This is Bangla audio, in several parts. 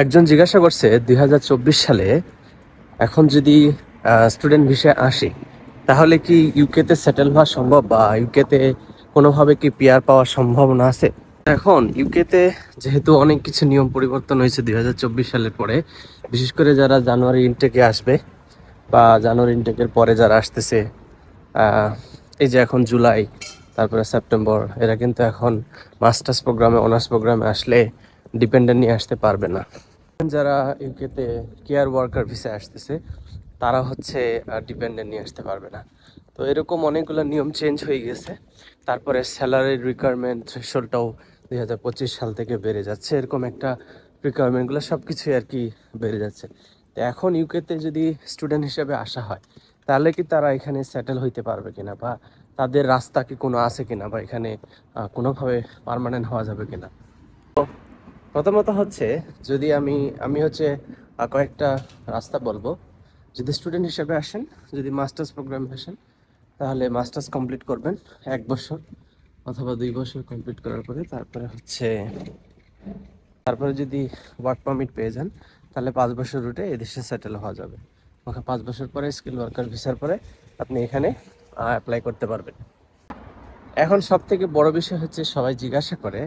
একজন জিজ্ঞাসা করছে, দুই হাজার চব্বিশ সালে এখন যদি স্টুডেন্ট ভিসা আসে, তাহলে কি ইউকেতে সেটেল হওয়া সম্ভব বা ইউকেতে কোনোভাবে কি পিয়ার পাওয়ার সম্ভাবনা আছে? এখন ইউকেতে যেহেতু অনেক কিছু নিয়ম পরিবর্তন হয়েছে দুই হাজার চব্বিশ সালের পরে, বিশেষ করে যারা জানুয়ারি ইনটেকে আসবে বা জানুয়ারি ইনটেকের পরে যারা আসতেছে এই যে এখন জুলাই, তারপরে সেপ্টেম্বর, এরা কিন্তু এখন মাস্টার্স প্রোগ্রামে অনার্স প্রোগ্রামে আসলে ডিপেন্ডেন্ট নিয়ে আসতে পারবে না। যারা ইউকেতে কেয়ার ওয়ার্কার ভিসা আসতেছে, তারা হচ্ছে ডিপেন্ডেন্ট নিয়ে আসতে পারবে না। তো এরকম অনেকগুলো নিয়ম চেঞ্জ হয়ে গেছে। তারপরে স্যালারির রিকোয়ারমেন্ট থ্রেশলটাও দুই হাজার পঁচিশ সাল থেকে বেড়ে যাচ্ছে। এরকম একটা রিকোয়ারমেন্টগুলো সব কিছুই আর কি বেড়ে যাচ্ছে। তো এখন ইউকেতে যদি স্টুডেন্ট হিসেবে আসা হয়, তাহলে কি তারা এখানে সেটেল হইতে পারবে কিনা? বা তাদের রাস্তা কি কোনো আছে কিনা? বা এখানে কোনোভাবে পার্মানেন্ট হওয়া যাবে কিনা? প্রথমত হচ্ছে, যদি আমি আমি হচ্ছে কয়েকটা রাস্তা বলব। যদি স্টুডেন্ট হিসেবে আসেন, যদি মাস্টার্স প্রোগ্রামে আসেন, তাহলে মাস্টার্স কমপ্লিট করবেন এক বছর অথবা দুই বছর কমপ্লিট করার পরে তারপরে হচ্ছে, তারপরে যদি ওয়ার্ক পারমিট পেয়ে যান, তাহলে পাঁচ বছর রুটে এদেশে সেটেল হওয়া যাবে। ওখানে পাঁচ বছর পরে স্কিল ওয়ার্কার ভিসার পরে আপনি এখানে অ্যাপ্লাই করতে পারবেন। এখন সব থেকে বড় বিষয় হচ্ছে সবাই জিজ্ঞাসা করে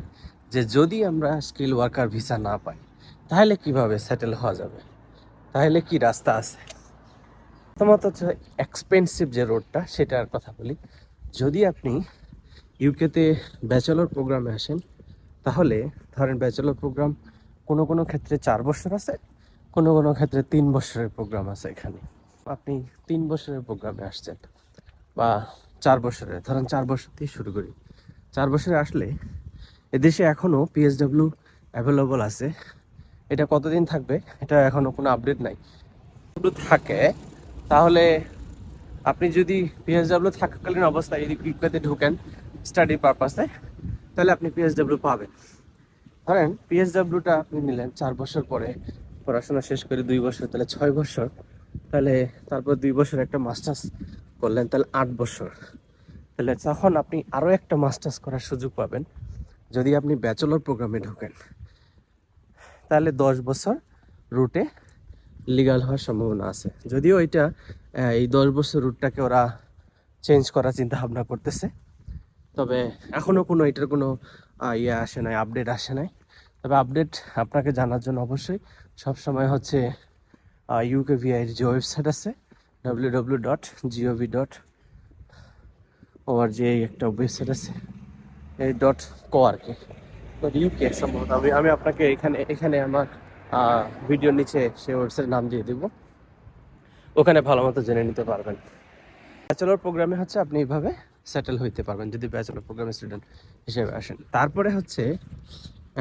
যে যদি আমরা স্কিল ওয়ার্কার ভিসা না পাই, তাহলে কীভাবে সেটেল হওয়া যাবে? তাহলে কি রাস্তা আছে? প্রথমত হচ্ছে এক্সপেন্সিভ যে রোডটা সেটার কথা বলি। যদি আপনি ইউকেতে ব্যাচেলর প্রোগ্রামে আসেন, তাহলে ধরেন ব্যাচেলর প্রোগ্রাম কোনো কোনো ক্ষেত্রে চার বছর আছে, কোনো কোনো ক্ষেত্রে তিন বছরের প্রোগ্রাম আছে এখানে। আপনি তিন বছরের প্রোগ্রামে আসছেন, বা চার বছরের, ধরেন চার বছর দিয়ে শুরু করি। চার বছরে আসলে এদেশে এখনও পিএসডব্লিউ অ্যাভেলেবল আছে। এটা কতদিন থাকবে? এটা এখনও কোনো আপডেট নাই। থাকে, তাহলে আপনি যদি পিএসডব্লিউ থাকাকালীন অবস্থায় যদি ইউকেতে ঢোকেন স্টাডি পারপাসে তাহলে আপনি পিএসডব্লিউ পাবেন। ধরেন পিএসডব্লিউটা আপনি নিলেন চার বছর পরে, পড়াশোনা শেষ করে দুই বছর, তাহলে ছয় বছর, তাহলে তারপর দুই বছর একটা মাস্টার্স করলেন, তাহলে আট বছর। তাহলে তখন আপনি আরও একটা মাস্টার্স করার সুযোগ পাবেন। যদি আপনি ব্যাচেলর প্রোগ্রামে ঢোকেন, তাহলে দশ বছর রুটে লিগাল হওয়ার সম্ভাবনা আছে। যদিও এটা এই দশ বছর রুটটাকে ওরা চেঞ্জ করার চিন্তা ভাবনা করতেছে। তবে এখনও কোনো এটার কোনো ইয়ে আসে নাই আপডেট আসে নাই। তবে আপডেট আপনাকে জানার জন্য অবশ্যই সবসময় হচ্ছে ইউকে ভিআইয়ের যে ওয়েবসাইট আছে W W dot G O V dot একটা ওয়েবসাইট আছে। ডট কো আর কি। ইউকে সম্ভবত আমি আমি আপনাকে এখানে এখানে আমার ভিডিওর নিচে সে ওয়েবসাইটের নাম দিয়ে দেবো। ওখানে ভালো মতো জেনে নিতে পারবেন। ব্যাচেলর প্রোগ্রামে হচ্ছে আপনি এইভাবে সেটেল হইতে পারবেন, যদি ব্যাচেলর প্রোগ্রামে স্টুডেন্ট হিসেবে আসেন। তারপরে হচ্ছে,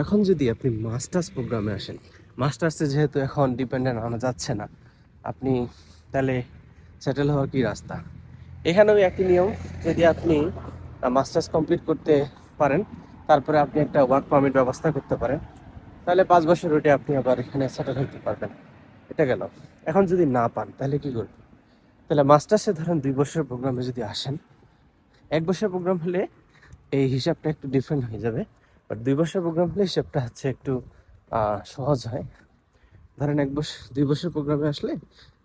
এখন যদি আপনি মাস্টার্স প্রোগ্রামে আসেন মাস্টার্সে যেহেতু এখন ডিপেন্ডেন্ট আনা যাচ্ছে না, আপনি তাহলে সেটেল হওয়ার কি রাস্তা? এখানেও একই নিয়ম, যদি আপনি মাস্টার্স কমপ্লিট করতে পারেন, তারপরে আপনি একটা ওয়ার্ক পারমিট ব্যবস্থা করতে পারেন। তাহলে পাঁচ বছর ওইটা আপনি আবার এখানে সেটেল হইতে পারবেন। এটা গেল। এখন যদি না পান, তাহলে কি করবেন? তাহলে মাস্টার্সে ধরেন দুই বছরের প্রোগ্রামে যদি আসেন, এক বছর প্রোগ্রাম হলে এই হিসাবটা একটু ডিফারেন্ট হয়ে যাবে। বাট দুই বছর প্রোগ্রাম হলে হিসাবটা হচ্ছে একটু সহজ হয়। ধরেন এক বছর দুই বছর প্রোগ্রামে আসলে,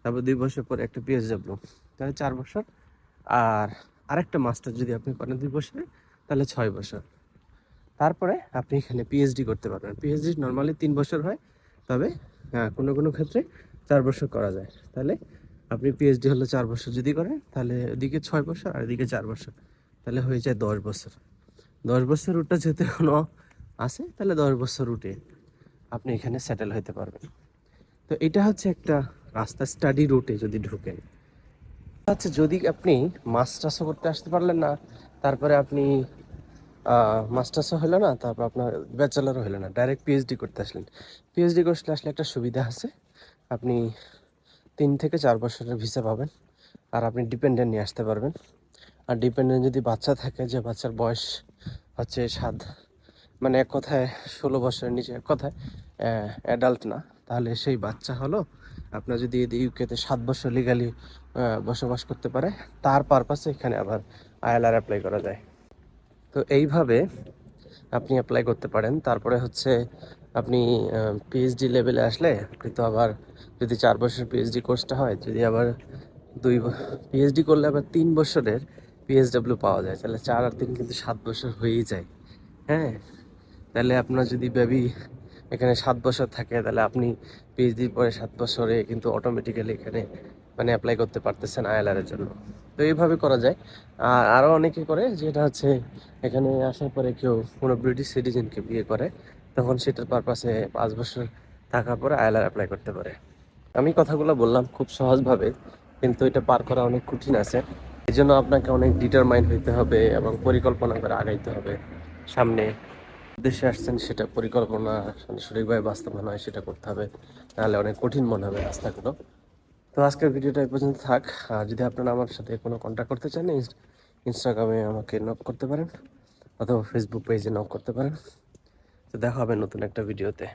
তারপর দুই বছর পরে একটা পিএসডব্লিউ তাহলে চার বছর। আর আরেকটা মাস্টার যদি আপনি করেন দুই বছরে তাহলে ছয় বছর। তারপরে আপনি এখানে পিএইচডি করতে পারবেন। পিএইচডি নর্মালি তিন বছর হয়, তবে হ্যাঁ কোনো কোনো ক্ষেত্রে চার বছর করা যায়। তাহলে আপনি পিএইচডি হলো চার বছর যদি করেন, তাহলে এদিকে ছয় বছর আর এদিকে চার বছর। তাহলে হয়ে যায় দশ বছর। দশ বছর রুটটা যেহেতু এখনও আছে, তাহলে দশ বছর রুটে আপনি এখানে সেটেল হতে পারবেন। তো এটা হচ্ছে একটা রাস্তা স্টাডি রুটে যদি ঢুকেন। আচ্ছা যদি আপনি মাস্টার্সও করতে আসতে পারলেন না, তারপরে আপনি মাস্টার্সও হলো না, তারপর আপনার ব্যাচেলারও হলো না ডাইরেক্ট পিএইচডি করতে আসলেন। পিএইচডি করতে আসলে একটা সুবিধা আছে, আপনি তিন থেকে চার বছরের ভিসা পাবেন, আর আপনি ডিপেন্ডেন্ট নিয়ে আসতে পারবেন। আর ডিপেন্ডেন্ট যদি বাচ্চা থাকে, যে বাচ্চার বয়স হচ্ছে সাত মানে এক কথায় ষোলো বছরের নিচে, এক কথায় অ্যাডাল্ট না, তাহলে সেই বাচ্চা হলো, আপনার যদি ইউকেতে সাত বছর লিগালি বসবাস করতে পারে, তার পারপাসে এখানে আবার আইএলআর অ্যাপ্লাই করা যায়। তো এইভাবে আপনি অ্যাপ্লাই করতে পারেন। তারপরে হচ্ছে আপনি পিএইচডি লেভেলে আসলে আপনি তো আবার যদি চার বছর পিএইচডি কোর্সটা হয়, যদি আবার দুই পিএইচডি করলে আবার তিন বছরের পিএইচডাব্লিউ পাওয়া যায়। তাহলে চার আর তিন কিন্তু সাত বছর হয়েই যায়। হ্যাঁ? তাহলে আপনার যদি বেবি এখানে সাত বছর থাকে, তাহলে আপনি পিএইচডি পরে সাত বছরে কিন্তু অটোমেটিক্যালি এখানে মানে অ্যাপ্লাই করতে পারতেছেন আইএলআর এর জন্য। তো এইভাবে করা যায়। আর আরও অনেকে করে যেটা হচ্ছে, এখানে আসার পরে কেউ কোনো ব্রিটিশ সিটিজেনকে বিয়ে করে, তখন সেটার পারপাসে পাঁচ বছর থাকার পরে আইএলআর অ্যাপ্লাই করতে পারে। আমি কথাগুলো বললাম খুব সহজভাবে, কিন্তু এটা পার করা অনেক কঠিন আছে। এই জন্য আপনাকে অনেক ডিটারমাইন্ড হইতে হবে এবং পরিকল্পনা করে আগাইতে হবে। সামনে দেশে আসছেন সেটা পরিকল্পনা সঠিকভাবে বাস্তবায়ন হয় সেটা করতে হবে। নাহলে অনেক কঠিন মনে হবে রাস্তাগুলো। তো আজকের ভিডিওটা এই পর্যন্ত থাক। আর যদি আপনারা আমার সাথে কোনো কন্ট্যাক্ট করতে চান ইনস্টাগ্রামে আমাকে নক করতে পারেন, অথবা ফেসবুক পেজে নক করতে পারেন। তো দেখা হবে নতুন একটা ভিডিওতে।